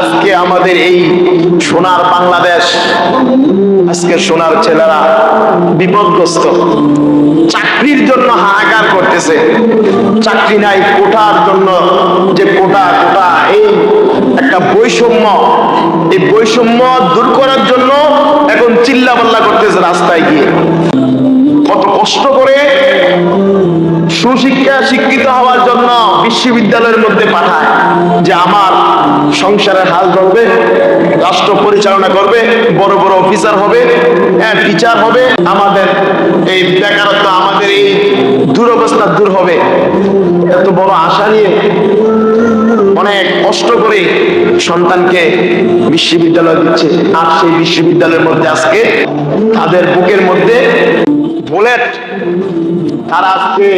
আজকে আমাদের এই সোনার বাংলাদেশ, আজকে সোনার ছেলেরা বিপদগ্রস্ত, চাকরির জন্য হাহাকার করতেছে। চাকরি নাই, কোটার জন্য যে কোটা কোটা, এই একটা বৈষম্য, এই বৈষম্য দূর করার জন্য এখন চিল্লাপাল্লা করতেছে রাস্তায় গিয়ে। কত কষ্ট করে সুশিক্ষা শিক্ষিত হওয়ার জন্য বিশ্ববিদ্যালয়ের মধ্যে পাঠায় যে আমার সংসারের হাল ধরবে, রাষ্ট্র পরিচালনা করবে, বড় বড় অফিসার হবে হ্যাঁ টিচার হবে, আমাদের এই বেকারত্ব, আমাদের এই দুরবস্থা দূর হবে। এত বড় আশা নিয়ে অনেক কষ্ট করে সন্তানকে বিশ্ববিদ্যালয় দিচ্ছে। আর সেই বিশ্ববিদ্যালয়ের মধ্যে আজকে তাদের বুকের মধ্যে বুলেট তারা আজকে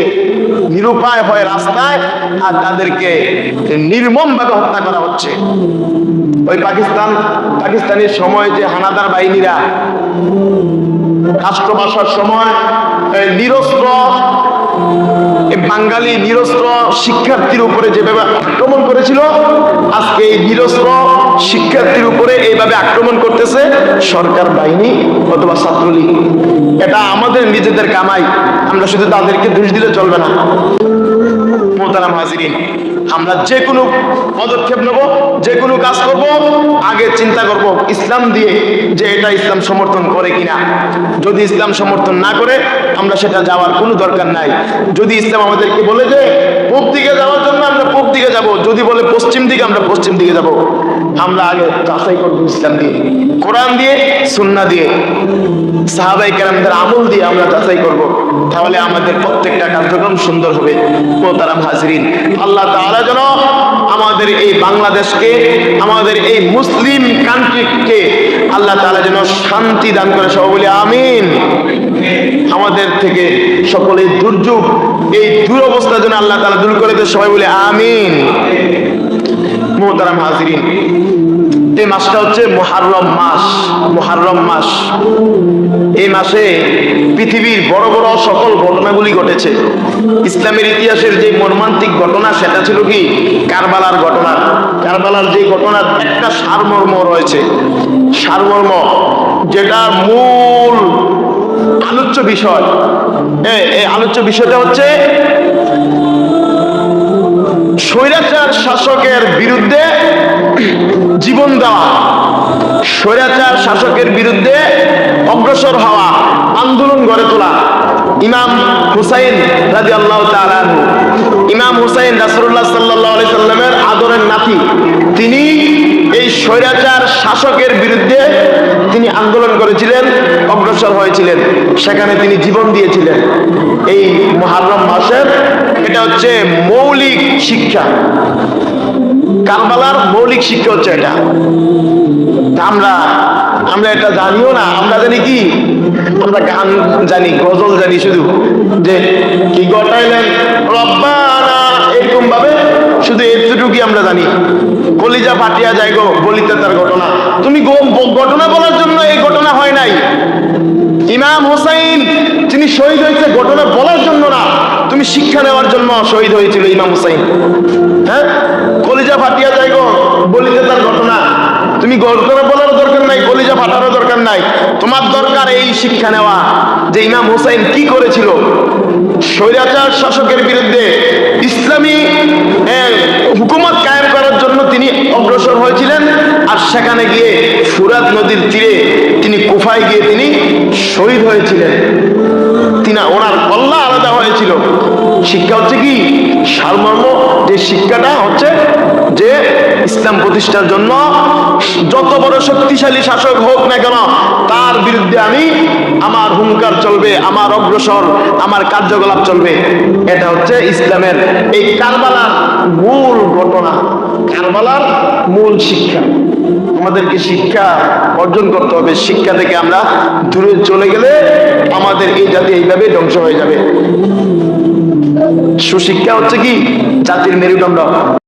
নিরুপায় হয়ে রাস্তায় আর তাদেরকে নির্মম ভাবে হত্যা করা হচ্ছে। ওই পাকিস্তান, পাকিস্তানের সময় যে হানাদার বাহিনীরা রাষ্ট্র সময় নিরস্ত্র বাঙালি নিরস্ত্র শিক্ষার্থীর উপরে যেভাবে আক্রমণ করেছিল, আজকে এই নিরস্ত্র শিক্ষার্থীর উপরে এইভাবে আক্রমণ করতেছে সরকার বাহিনী অথবা ছাত্রলীগ। এটা আমাদের নিজেদের কামাই, আমরা শুধু তাদেরকে দোষ দিলে চলবে না। মোতারাম হাজিরিন আমরা যে কোনো পদক্ষেপ নেব, যে কোনো কাজ করব, আগে চিন্তা করব ইসলাম দিয়ে যে এটা ইসলাম সমর্থন করে কিনা। যদি ইসলাম সমর্থন না করে, আমরা সেটা যাওয়ার কোনো দরকার নাই। যদি ইসলাম আমাদেরকে বলে যে পূব দিকে যাব, যদি বলে পশ্চিম দিকে আমরা পশ্চিম দিকে যাব। আমরা আগে যাচাই করব ইসলাম দিয়ে, কোরআন দিয়ে সুন্না দিয়ে সাহাবাই কেরামদের আমল দিয়ে আমরা যাচাই করব। তাহলে আমাদের প্রত্যেকটা কার্যক্রম সুন্দর হবে। মোহতারাম হাজরিন, আল্লাহ তাআলা যেন আমাদের এই বাংলাদেশকে, আমাদের এই মুসলিম কান্ট্রিকে আল্লাহ তাআলা যেন শান্তি দান করে সব বলি আমিন। আমাদের থেকে সকলে দুর্যোগ, এই দুরবস্থা যেন আল্লাহ তালা দূর করে দেয়। সবাই বলে, আমিন। মোহতারাম হাজরিন, এই মাসটা হচ্ছে মোহাররম মাস মোহাররম মাস। এই মাসে পৃথিবীর বড় বড় সকল ঘটনাগুলি ঘটেছে। ইসলামের ইতিহাসের যে মর্মান্তিক ঘটনা, সেটা ছিল কি? কারবালার ঘটনা। কারবালার যে ঘটনার একটা সারমর্ম রয়েছে। সারমর্ম যেটা মূল আলোচ্য বিষয়। এই আলোচ্য বিষয়টা হচ্ছে স্বৈরাচার শাসকের বিরুদ্ধে জীবন দেওয়া। স্বৈরাচার শাসকের বিরুদ্ধে অগ্রসর হওয়া, আন্দোলন গড়ে তোলা। ইমাম হুসাইন রাজি আল্লাহ ইমাম হুসাইন রাসুল্লাহ সাল্লাহ সাল্লামের আদরের নাতি। তিনি এই স্বৈরাচার শাসকের বিরুদ্ধে তিনি আন্দোলন করেছিলেন। অগ্রসর হয়েছিলেন। সেখানে তিনি জীবন দিয়েছিলেন। এই মহারম মাসের এটা হচ্ছে মৌলিক শিক্ষা। কারবালার মৌলিক শিক্ষা হচ্ছে এটা। আমরা আমরা এটা জানিও না, আমরা জানি কি? আমরা গান জানি, গজল জানি শুধু। যে কি গটাইলেন রব্বানা এরকম ভাবে শুধু এতটুকুই আমরা জানি। কলিজা ফাটিয়া যায় গো, বলিতে তার ঘটনা। তুমি ঘটনা বলার ইমাম হোসাইন তিনি শহীদ হয়েছে, ঘটনা বলার জন্য না, তুমি শিক্ষা নেওয়ার জন্য শহীদ হয়েছিল ইমাম হোসাইন। হ্যাঁ? কলিজা ফাটিয়া যায় গো, বলিতে তার ঘটনা। তুমি ঘটনা বলার দরকার নাই, কলিজা ফাটারও দরকার নাই। তোমার দরকার এই শিক্ষা নেওয়া, যে ইমাম হোসাইন কি করেছিল। স্বৈরাচার শাসকের বিরুদ্ধে ইসলামী হুকুমত কায়েম করার জন্য তিনি অগ্রসর হয়েছিলেন, আর সেখানে গিয়ে ফুরাত নদীর তীরে তিনি কুফায় গিয়ে তিনি শহীদ হয়েছিলেন। তিনি ওনার কল্লা আলাদা হয়েছিল। শিক্ষা হচ্ছে কি? সারমর্ম। যে শিক্ষাটা হচ্ছে যে ইসলাম প্রতিষ্ঠার জন্য যত বড় শক্তিশালী শাসক হোক না কেন, তার বিরুদ্ধে আমি আমার হুঙ্কার চলবে, আমার অগ্রসর, আমার কার্যকলাপ চলবে। এটা হচ্ছে ইসলামের এই কারবালার মূল ঘটনা। কারবালার মূল শিক্ষা। আমাদেরকে শিক্ষা অর্জন করতে হবে। শিক্ষা থেকে আমরা দূরে চলে গেলে আমাদের এই জাতি এইভাবে ধ্বংস হয়ে যাবে। সুশিক্ষা হচ্ছে কি? জাতির মেরুদণ্ড।